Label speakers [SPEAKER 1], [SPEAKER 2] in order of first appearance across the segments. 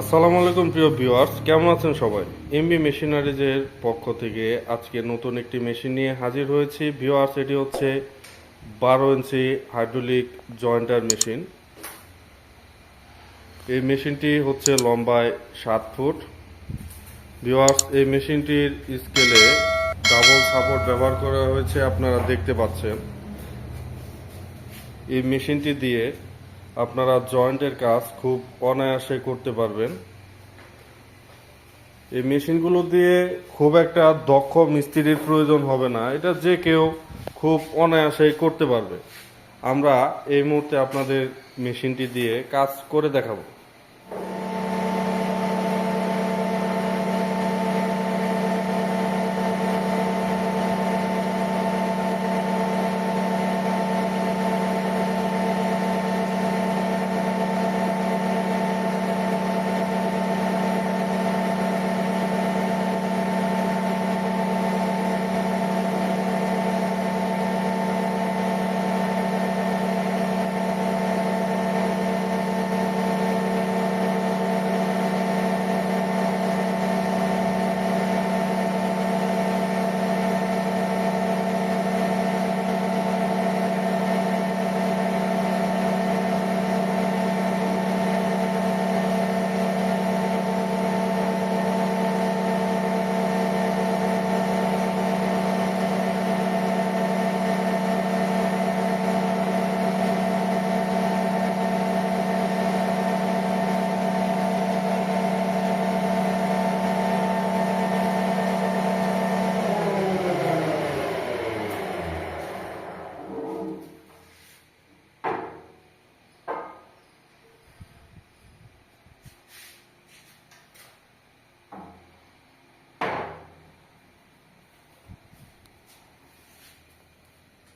[SPEAKER 1] আসসালামু আলাইকুম, প্রিয় ভিউয়ার্স। কেমন আছেন সবাই? এমবি মেশিনারিজের পক্ষ থেকে আজকে নতুন একটি মেশিন নিয়ে হাজির হয়েছি। ভিউয়ার্স, এটি হচ্ছে বারো ইঞ্চি হাইড্রোলিক জয়েন্টার মেশিন। এই মেশিনটি হচ্ছে লম্বায় সাত ফুট। ভিউয়ার্স, এই মেশিনটির স্কেলে ডাবল সাপোর্ট ব্যবহার করা হয়েছে, আপনারা দেখতে পাচ্ছেন। এই মেশিনটি দিয়ে আপনারা জয়েন্টের কাজ খুব অনায়াসে করতে পারবেন। এই মেশিনগুলো দিয়ে খুব একটা দক্ষ মিস্ত্রির প্রয়োজন হবে না। এটা যে কেউ খুব অনায়াসে করতে পারবে। আমরা এই মুহূর্তে আপনাদের মেশিনটি দিয়ে কাজ করে দেখাবো।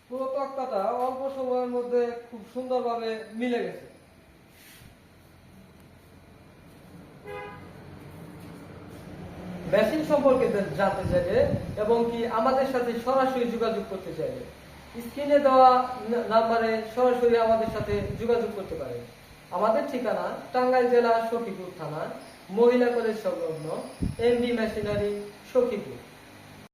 [SPEAKER 2] পুরো তক্তাটা অল্প সময়ের মধ্যে খুব সুন্দরভাবে মিলে গেছে। মেশিন সম্পর্কে জানতে চাইলে এবং কি আমাদের সাথে সরাসরি যোগাযোগ করতে চাইলে, স্ক্রিনে দেওয়া নাম্বারে সরাসরি আমাদের সাথে যোগাযোগ করতে পারে আমাদের ঠিকানা টাঙ্গাইল জেলা সখীপুর থানা, মহিলা কলেজ সংলগ্ন এমবি মেশিনারি সখীপুর।